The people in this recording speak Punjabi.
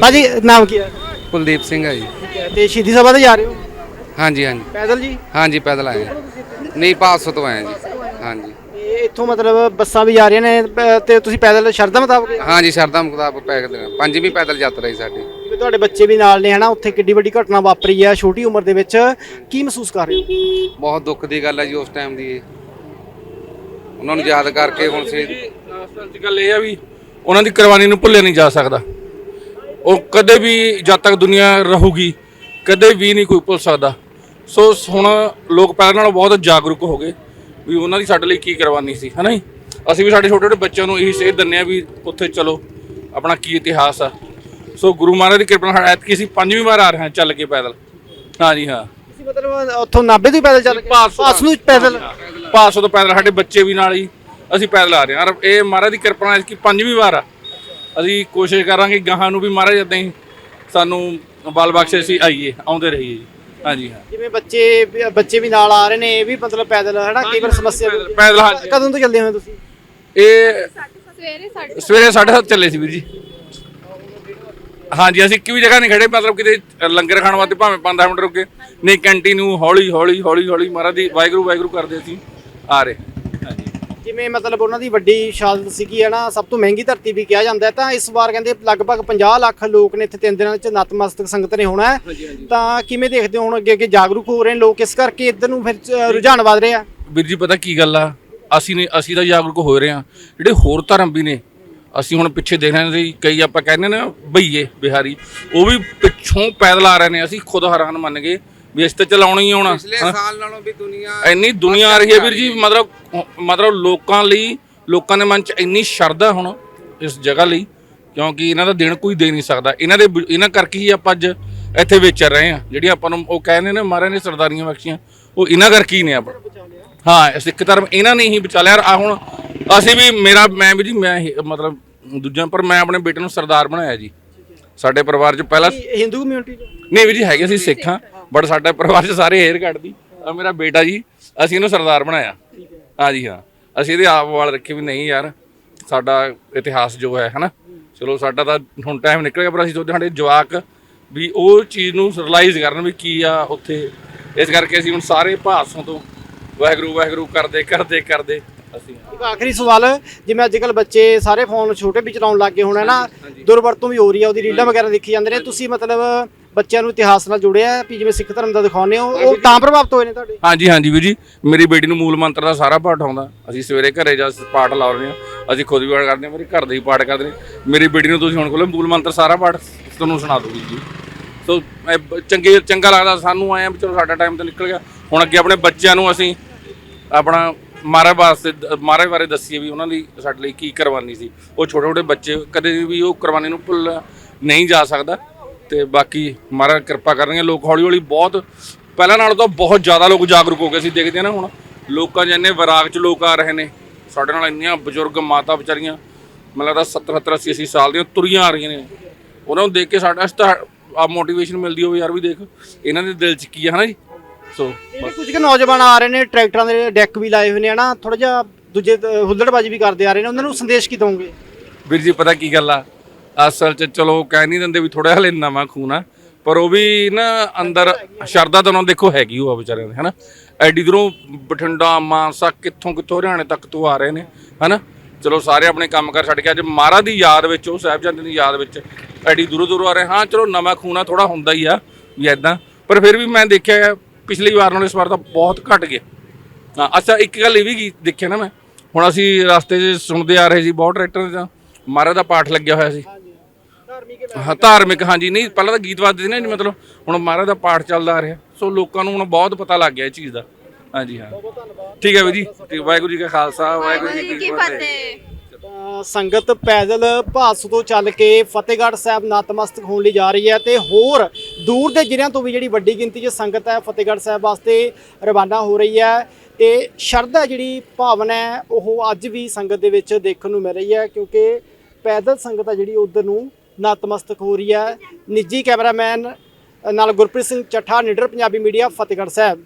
ਭਾਜੀ ਨਾਮ ਕੀ ਹੈ? ਕੁਲਦੀਪ ਸਿੰਘ ਹੈ ਜੀ। ਤੇ ਸ਼ਹੀਦੀ ਸਭਾ ਤੇ ਜਾ ਰਹੇ ਹੋ? ਹਾਂਜੀ ਹਾਂਜੀ। ਪੈਦਲ ਜੀ? ਹਾਂਜੀ ਪੈਦਲ ਆਏ ਹਾਂ। ਨਹੀਂ ਪਾਸੋਂ ਤੋਂ ਆਏ ਹਾਂ ਜੀ। ਹਾਂਜੀ। ਤੇ ਇੱਥੋਂ ਮਤਲਬ ਬੱਸਾਂ ਵੀ ਜਾ ਰਹੀਆਂ ਨੇ ਪ- ਤੇ ਤੁਸੀਂ ਪੈਦਲ ਸ਼ਰਧਾ ਮੁਤਾਬਕ? ਹਾਂਜੀ ਸ਼ਰਧਾ ਮੁਤਾਬਕ ਪੈਦਲ ਪੰਜਵੀਂ ਪੈਦਲ ਯਾਤਰਾ ਜੀ ਸਾਡੀ। ਜਿਵੇਂ ਤੁਹਾਡੇ ਬੱਚੇ ਵੀ ਨਾਲ ਨੇ ਹਨਾ ਉੱਥੇ ਕਿੱਡੀ ਵੱਡੀ ਘਟਨਾ ਵਾਪਰੀ ਹੈ ਛੋਟੀ ਉਮਰ ਦੇ ਵਿੱਚ। ਕੀ ਮਹਿਸੂਸ ਕਰ ਰਹੇ ਹੋ? ਬਹੁਤ ਦੁੱਖ ਦੀ ਗੱਲ ਹੈ ਜੀ ਉਸ ਟਾਈਮ ਦੀ ਇਹ। ਉਹਨਾਂ ਨੂੰ ਯਾਦ ਕਰਕੇ ਹੁਣ ਸੇ ਅਸਲ 'ਚ ਗੱਲ ਇਹ ਆ ਵੀ ਉਹਨਾਂ ਦੀ ਕੁਰਬਾਨੀ ਨੂੰ ਭੁੱਲਿਆ ਨਹੀਂ ਜਾ ਸਕਦਾ। ਉਹ ਕਦੇ ਵੀ ਜਦ ਤੱਕ ਦੁਨੀਆ ਰਹੂਗੀ ਕਦੇ ਵੀ ਨਹੀਂ ਕੋਈ ਭੁੱਲ ਸਕਦਾ। ਸੋ ਹੁਣ ਲੋਕ ਪਹਿਲਾਂ ਨਾਲੋਂ ਬਹੁਤ ਜਾਗਰੂਕ ਹੋ ਗਏ ਵੀ ਉਹਨਾਂ ਦੀ ਸਾਡੇ ਲਈ ਕੀ ਕੁਰਬਾਨੀ ਸੀ ਹਨਾ ਜੀ? ਅਸੀਂ ਵੀ ਸਾਡੇ ਛੋਟੇ ਛੋਟੇ ਬੱਚਿਆਂ ਨੂੰ ਇਹੀ ਸੇਧ ਦਿੰਦੇ ਆ ਵੀ ਉੱਥੇ ਚਲੋ ਆਪਣਾ ਕੀ ਇਤਿਹਾਸ ਆ। ਸੋ ਗੁਰੂ ਮਹਾਰਾਜ ਦੀ ਕਿਰਪਾ ਨਾਲ ਐਤਕੀ ਅਸੀਂ ਪੰਜਵੀਂ ਵਾਰ ਆ ਰਹੇ ਹਾਂ ਚੱਲ ਕੇ ਪੈਦਲ। ਹਾਂਜੀ ਹਾਂ। ਤੁਸੀਂ ਮਤਲਬ ਉੱਥੋਂ ਨਾਭੇ ਤੋਂ ਹੀ ਪੈਦਲ ਚੱਲ ਕੇ ਪਾਸ ਨੂੰ ਪੈਦਲ ਪਾਸੋਂ ਤੋਂ ਪੈਦਲ ਸਾਡੇ ਬੱਚੇ ਵੀ ਨਾਲ ਹੀ ਅਸੀਂ ਪੈਦਲ ਆ ਰਹੇ ਹਾਂ। ਇਹ ਮਹਾਰਾਜ ਦੀ ਕਿਰਪਾ ਨਾਲ ਕਿ ਪੰਜਵੀਂ ਵਾਰ ਆ। ਅਸੀਂ ਕੋਸ਼ਿਸ਼ ਕਰਾਂਗੇ ਗਾਹਾਂ ਨੂੰ ਵੀ ਮਹਾਰਾਜ ਇਦਾਂ ਹੀ ਸਾਨੂੰ ਬਲ ਬਖਸ਼ੇ ਅਸੀਂ ਆਈਏ ਆਉਂਦੇ ਰਹੀਏ ਜੀ। ਹਾਂਜੀ ਹਾਂ। ਜਿਵੇਂ ਬੱਚੇ ਬੱਚੇ ਵੀ ਨਾਲ ਆ ਰਹੇ ਨੇ ਇਹ ਵੀ ਮਤਲਬ ਪੈਦਲ ਹਨਾ ਕਈ ਵਾਰ ਸਮੱਸਿਆ ਪੈਦਲ- ਪੈਦਲ ਹਾਂਜੀ। ਕਦੋਂ ਤੋਂ ਚੱਲਦੇ ਹੋ ਤੁਸੀਂ? ਇਹ ਸਵੇਰੇ ਸਾਢੇ ਸਵੇਰੇ 7:30 ਚੱਲੇ ਸੀ ਵੀਰ ਜੀ। ਹਾਂਜੀ ਅਸੀਂ ਇੱਕ ਵੀ ਜਗ੍ਹਾ ਨਹੀਂ ਖੜੇ ਮਤਲਬ ਕਿਤੇ ਲੰਗਰ ਖਾਣ ਵਾਸਤੇ ਭਾਵੇਂ 5 ਮਿੰਟ ਰੁਕੇ। ਨਹੀਂ ਕੰਟੀਨਿਊ ਹੌਲੀ ਹੌਲੀ ਹੌਲੀ ਹੌਲੀ ਮਹਾਰਾਜ ਦੀ ਵਾਹਿਗੁਰੂ ਵਾਹਿਗੁਰੂ ਕਰਦੇ ਅਸੀਂ ਆ ਰਹੇ। ਜਿਵੇਂ ਮਤਲਬ ਉਹਨਾਂ ਦੀ ਵੱਡੀ ਸ਼ਹਾਦਤ ਸੀਗੀ ਹੈ ਨਾ ਸਭ ਤੋਂ ਮਹਿੰਗੀ ਧਰਤੀ ਵੀ ਕਿਹਾ ਜਾਂਦਾ ਤਾਂ ਇਸ ਵਾਰ ਕਹਿੰਦੇ ਲਗਭਗ 50 ਲੱਖ ਲੋਕ ਨੇ ਇੱਥੇ ਤਿੰਨ ਦਿਨਾਂ ਵਿੱਚ ਨਤਮਸਤਕ ਸੰਗਤ ਨੇ ਹੋਣਾ ਹੈ। ਤਾਂ ਕਿਵੇਂ ਦੇਖਦੇ ਹੋ ਹੁਣ ਅੱਗੇ ਅੱਗੇ ਜਾਗਰੂਕ ਹੋ ਰਹੇ ਨੇ ਲੋਕ ਇਸ ਕਰਕੇ ਇੱਧਰ ਨੂੰ ਫਿਰ ਅ, ਰੁਝਾਨ ਵਧ ਰਿਹਾ ਵੀਰ ਜੀ ਪਤਾ ਕੀ ਗੱਲ ਆ? ਅਸੀਂ ਨੇ ਅਸੀਂ ਤਾਂ ਜਾਗਰੂਕ ਹੋ ਰਹੇ ਹਾਂ। ਜਿਹੜੇ ਹੋਰ ਧਰਮ ਵੀ ਨੇ ਅਸੀਂ ਹੁਣ ਪਿੱਛੇ ਦੇਖ ਰਹੇ ਜੀ ਕਈ ਆਪਾਂ ਕਹਿੰਦੇ ਨੇ ਬਈਏ ਬਿਹਾਰੀ ਉਹ ਵੀ ਪਿੱਛੋਂ ਪੈਦਲ ਆ ਰਹੇ ਨੇ ਅਸੀਂ ਖੁਦ ਹੈਰਾਨ ਮੰਨ ਗਏ। ਵੀ ਇਸ ਤੇ ਚਲਾਉਣਾ ਹੀ ਆਉਣਾ ਪਿਛਲੇ। ਸਾਲ ਨਾਲੋਂ ਵੀ ਦੁਨੀਆ ਇੰਨੀ ਦੁਨੀਆ ਆ ਰਹੀ ਹੈ ਵੀਰ ਜੀ ਮਤਲਬ ਮਤਲਬ ਲੋਕਾਂ ਲਈ ਲੋਕਾਂ ਦੇ ਮਨ 'ਚ ਇੰਨੀ ਸ਼ਰਧਾ ਹੁਣ ਇਸ ਜਗ੍ਹਾ ਲਈ ਕਿਉਂਕਿ ਇਹਨਾਂ ਦਾ ਦਿਨ ਕੋਈ ਦੇ ਨਹੀਂ ਸਕਦਾ। ਇਹਨਾਂ ਦੇ ਇਹਨਾਂ ਕਰਕੇ ਹੀ ਆਪਾਂ ਅੱਜ ਇੱਥੇ ਵਿਚਰ ਰਹੇ ਹਾਂ। ਜਿਹੜੀਆਂ ਆਪਾਂ ਨੂੰ ਉਹ ਕਹਿੰਦੇ ਨੇ ਮਹਾਰਾਜ ਨੇ ਸਰਦਾਰੀਆਂ ਬਖਸ਼ੀਆਂ ਉਹ ਇਹਨਾਂ ਕਰਕੇ ਹੀ ਨੇ ਆਪਾਂ। ਹਾਂ ਸਿੱਖ ਧਰਮ ਇਹਨਾਂ ਨੇ ਹੀ ਬਚਾ ਲਿਆ ਆ ਹੁਣ ਅਸੀਂ ਵੀ ਮੇਰਾ ਮੈਂ ਵੀ ਜੀ ਮੈਂ ਮਤਲਬ ਦੂਜਾ ਪਰ ਮੈਂ ਆਪਣੇ ਬੇਟੇ ਨੂੰ ਸਰਦਾਰ ਬਣਾਇਆ ਜੀ। ਸਾਡੇ ਪਰਿਵਾਰ 'ਚ ਪਹਿਲਾਂ ਹਿੰਦੂ ਕਮਿਊਨਿਟੀ ਨਹੀਂ ਵੀ ਜੀ ਹੈਗੇ ਅਸੀਂ ਸਿੱਖ ਹਾਂ। ਬਟ ਸਾਡੇ ਪਰਿਵਾਰ 'ਚ ਸਾਰੇ ਹੇਅਰ ਕੱਟਦੀ ਆ ਮੇਰਾ ਬੇਟਾ ਜੀ ਅਸੀਂ ਇਹਨੂੰ ਸਰਦਾਰ ਬਣਾਇਆ। ਹਾਂ ਜੀ ਹਾਂ। ਅਸੀਂ ਇਹਦੇ ਆਪ ਵਾਲ ਰੱਖੇ ਵੀ ਨਹੀਂ ਯਾਰ। ਸਾਡਾ ਇਤਿਹਾਸ ਜੋ ਹੈ ਹਨਾ। ਚਲੋ ਸਾਡਾ ਤਾਂ ਹੁਣ ਟਾਈਮ ਨਿਕਲ ਗਿਆ ਪਰ ਅਸੀਂ ਸੋਚਦੇ ਸਾਡੇ ਜਵਾਕ ਵੀ ਉਹ ਚੀਜ਼ ਨੂੰ ਰਿਅਲਾਈਜ਼ ਕਰਨ ਵੀ ਕੀ ਆ ਉੱਥੇ। ਇਸ ਕਰਕੇ ਅਸੀਂ ਹੁਣ ਸਾਰੇ ਭਾਸ਼ਾਂ ਤੋਂ ਵਾਹਿਗੁਰੂ ਵਾਹਿਗੁਰੂ ਕਰਦੇ ਕਰਦੇ ਕਰਦੇ ਅਸੀਂ ਇੱਕ ਆਖਰੀ ਸਵਾਲ ਜਿਵੇਂ ਅੱਜ ਕੱਲ ਬੱਚੇ ਸਾਰੇ ਫੋਨ ਛੋਟੇ ਵੀ ਚਲਾਉਣ ਲੱਗ ਗਏ ਹੁਣ ਹੈ ਨਾ? ਦੁਰਵਰਤੋਂ ਵੀ ਹੋ ਰਹੀ ਹੈ ਉਹਦੀ ਰੀਲਾਂ ਵਗੈਰਾ ਦੇਖੀ ਜਾਂਦੇ ਨੇ। ਤੁਸੀਂ ਮਤਲਬ ਬੱਚਿਆਂ ਨੂੰ ਇਤਿਹਾਸ ਨਾਲ ਜੁੜਿਆ ਹੈ, ਵੀ ਜਿਵੇਂ ਸਿੱਖ ਧਰਮ ਦਾ ਦਿਖਾਉਂਦੇ ਹੋ ਉਹ ਤਾਂ ਪ੍ਰਭਾਵਿਤ ਹੋਏ ਨੇ ਤੁਹਾਡੇ? ਹਾਂਜੀ ਹਾਂਜੀ ਵੀਰ ਜੀ ਮੇਰੀ ਬੇਟੀ ਨੂੰ ਮੂਲ ਮੰਤਰ ਦਾ ਸਾਰਾ ਪਾਠ ਆਉਂਦਾ। ਅਸੀਂ ਸਵੇਰੇ ਘਰੇ ਜਾ ਪਾਠ ਲਾ ਰਹੇ ਹਾਂ। ਅਸੀਂ ਖੁਦ ਵੀ ਪਾਠ ਕਰਦੇ ਹਾਂ ਮੇਰੇ ਘਰ ਦੇ ਵੀ ਪਾਠ ਕਰਦੇ ਨੇ। ਮੇਰੀ ਬੇਟੀ ਨੂੰ ਤੁਸੀਂ ਹੁਣ ਕੋਲੇ ਮੂਲ ਮੰਤਰ ਸਾਰਾ ਪਾਠ ਤੁਹਾਨੂੰ ਸੁਣਾ ਦੂਗੀ ਜੀ। ਸੋ ਚੰਗੇ ਚੰਗਾ ਲੱਗਦਾ ਸਾਨੂੰ ਆਏ ਆ ਵੀ ਚਲੋ ਸਾਡਾ ਟਾਈਮ ਤਾਂ ਨਿਕਲ ਗਿਆ। ਹੁਣ ਅੱਗੇ ਆਪਣੇ ਬੱਚਿਆਂ ਨੂੰ ਅਸੀਂ ਆਪਣਾ ਮਹਾਰਾਜ ਵਾਸਤੇ ਮਹਾਰਾਜ ਬਾਰੇ ਦੱਸੀਏ ਵੀ ਉਹਨਾਂ ਦੀ ਸਾਡੇ ਲਈ ਕੀ ਕੁਰਬਾਨੀ ਸੀ। ਉਹ ਛੋਟੇ ਛੋਟੇ ਬੱਚੇ ਕਦੇ ਵੀ ਉਹ ਕੁਰਬਾਨੀ ਨੂੰ ਭੁੱਲ ਨਹੀਂ ਜਾ ਸਕਦਾ। ਤੇ ਬਾਕੀ ਮਹਾਰਾਜ ਕਿਰਪਾ ਕਰਨਗੇ ਲੋਕ ਹੌਲੀ ਹੌਲੀ ਬਹੁਤ ਪਹਿਲਾਂ ਨਾਲੋਂ ਤਾਂ ਬਹੁਤ ਜ਼ਿਆਦਾ ਲੋਕ ਜਾਗਰੂਕ ਹੋ ਗਏ ਸੀ ਦੇਖਦੇ ਆ ਨਾ ਹੁਣ ਲੋਕਾਂ 'ਚ ਇੰਨੇ ਵਿਰਾਗ 'ਚ ਲੋਕ ਆ ਰਹੇ ਨੇ ਸਾਡੇ ਨਾਲ ਇੰਨੀਆਂ ਬਜ਼ੁਰਗ ਮਾਤਾ ਵਿਚਾਰੀਆਂ ਮੈਨੂੰ ਲੱਗਦਾ 70 70 80 80 ਸਾਲ ਦੀਆਂ ਤੁਰੀਆਂ ਆ ਰਹੀਆਂ ਨੇ ਉਹਨਾਂ ਨੂੰ ਦੇਖ ਕੇ ਸਾਡਾ ਆ ਮੋਟੀਵੇਸ਼ਨ ਮਿਲਦੀ ਹੋਵੇ ਯਾਰ ਵੀ ਦੇਖ ਇਹਨਾਂ ਦੇ ਦਿਲ 'ਚ ਕੀ ਆ ਹਨਾ ਜੀ? ਸੋ ਕੁਝ ਕੁ ਨੌਜਵਾਨ ਆ ਰਹੇ ਨੇ ਟਰੈਕਟਰਾਂ ਦੇ ਡੈਕ ਵੀ ਲਾਏ ਹੋਏ ਨੇ ਹਨਾ ਥੋੜਾ ਜਿਹਾ ਦੂਜੇ ਹੁੱਲੜਬਾਜ਼ੀ ਵੀ ਕਰਦੇ ਆ ਰਹੇ ਨੇ ਉਹਨਾਂ ਨੂੰ ਸੰਦੇਸ਼ ਕੀ ਦਵੋਗੇ? ਵੀਰ ਜੀ ਪਤਾ ਕੀ ਗੱਲ ਆ? ਅਸਲ 'ਚ ਚਲੋ ਕਹਿ ਨਹੀਂ ਦਿੰਦੇ ਵੀ ਥੋੜਾ ਹਲੇ ਨਵਾਂ ਖੂਨ ਆ, ਪਰ ਉਹ ਵੀ ਨਾ ਅੰਦਰ ਸ਼ਰਧਾ ਤਾਂ ਉਹਨਾਂ ਨੂੰ ਦੇਖੋ ਹੈਗੀ ਉਹ ਆ ਵਿਚਾਰਿਆਂ ਦੇ, ਹਨਾ? ਐਡੀ ਦੂਰੋਂ ਬਠਿੰਡਾ, ਮਾਨਸਾ, ਕਿੱਥੋਂ ਕਿੱਥੋਂ ਹਰਿਆਣੇ ਤੱਕ ਤੋਂ ਆ ਰਹੇ ਨੇ, ਹਨਾ? ਚਲੋ ਸਾਰੇ ਆਪਣੇ ਕੰਮ ਕਰ ਛੱਡ ਕੇ ਅੱਜ ਮਹਾਰਾਜ ਦੀ ਯਾਦ ਵਿੱਚ, ਉਹ ਸਾਹਿਬਜ਼ਾਦੇ ਦੀ ਯਾਦ ਵਿੱਚ ਐਡੀ ਦੂਰੋਂ ਦੂਰੋਂ ਆ ਰਹੇ ਹਾਂ ਚਲੋ ਨਵਾਂ ਖੂਨ ਆ ਥੋੜਾ ਹੁੰਦਾ ਹੀ ਆ, ਵੀ ਐਦਾਂ ਪਰ ਫਿਰ ਵੀ ਮੈਂ ਦੇਖਿਆ ਪਿਛਲੀ ਵਾਰ ਨਾਲੋਂ ਇਸ ਵਾਰ ਤਾਂ ਬਹੁਤ ਘਟ ਗਿਆ। ਹਾਂ, ਅੱਛਾ, ਇੱਕ ਗੱਲ ਇਹ ਵੀ ਕੀ ਦੇਖਿਆ ਨਾ ਮੈਂ, ਹੁਣ ਅਸੀਂ ਰਸਤੇ 'ਚ ਸੁਣਦੇ ਆ ਰਹੇ ਸੀ, ਬਹੁਤ ਟਰੈਕਟਰ ਦਾ ਮਹਾਰਾਜ ਦਾ ਪਾਠ ਲੱਗਿਆ ਹੋਇਆ ਸੀ। ਹਾਂ ਧਾਰਮਿਕ ਹਾਂਜੀ ਨਹੀਂ ਪਹਿਲਾਂ ਤਾਂ ਗੀਤ ਵੱਜਦੇ ਸੀ ਨਾ ਜੀ ਮਤਲਬ ਹੁਣ ਮਹਾਰਾਜ ਦਾ ਪਾਠ ਚੱਲਦਾ ਆ ਰਿਹਾ। ਸੋ ਲੋਕਾਂ ਨੂੰ ਹੁਣ ਬਹੁਤ ਪਤਾ ਲੱਗ ਗਿਆ ਇਹ ਚੀਜ਼ ਦਾ। ਹਾਂਜੀ ਹਾਂ। ਠੀਕ ਹੈ ਵੀ ਜੀ ਠੀਕ, ਵਾਹਿਗੁਰੂ ਜੀ ਕਾ ਖਾਲਸਾ ਵਾਹਿਗੁਰੂ ਜੀ ਕੀ ਫਤਿਹ। ਤਾਂ ਸੰਗਤ ਪੈਦਲ ਭਾਸੂ ਤੋਂ ਚੱਲ ਕੇ ਫਤਿਹਗੜ੍ਹ ਸਾਹਿਬ ਨਤਮਸਤਕ ਹੋਣ ਲਈ ਜਾ ਰਹੀ ਹੈ ਤੇ ਹੋਰ ਦੂਰ ਦੇ ਜ਼ਿਲ੍ਹਿਆਂ ਤੋਂ ਵੀ ਜਿਹੜੀ ਵੱਡੀ ਗਿਣਤੀ 'ਚ ਸੰਗਤ ਹੈ ਫਤਿਹਗੜ੍ਹ ਸਾਹਿਬ ਵਾਸਤੇ ਰਵਾਨਾ ਹੋ ਰਹੀ ਹੈ ਤੇ ਸ਼ਰਧਾ ਜਿਹੜੀ ਭਾਵਨਾ ਹੈ ਉਹ ਅੱਜ ਵੀ ਸੰਗਤ ਦੇ ਵਿੱਚ ਦੇਖਣ ਨੂੰ ਮਿਲ ਰਹੀ ਹੈ ਕਿਉਂਕਿ ਪੈਦਲ ਸੰਗਤ ਹੈ ਜਿਹੜੀ ਉਧਰ ਨੂੰ ਨਤਮਸਤਕ ਹੋ ਰਹੀ ਹੈ। ਨਿੱਜੀ ਕੈਮਰਾਮੈਨ ਨਾਲ ਗੁਰਪ੍ਰੀਤ ਸਿੰਘ ਚੱਠਾ, ਨਿਡਰ ਪੰਜਾਬੀ ਮੀਡੀਆ, ਫਤਿਹਗੜ੍ਹ ਸਾਹਿਬ।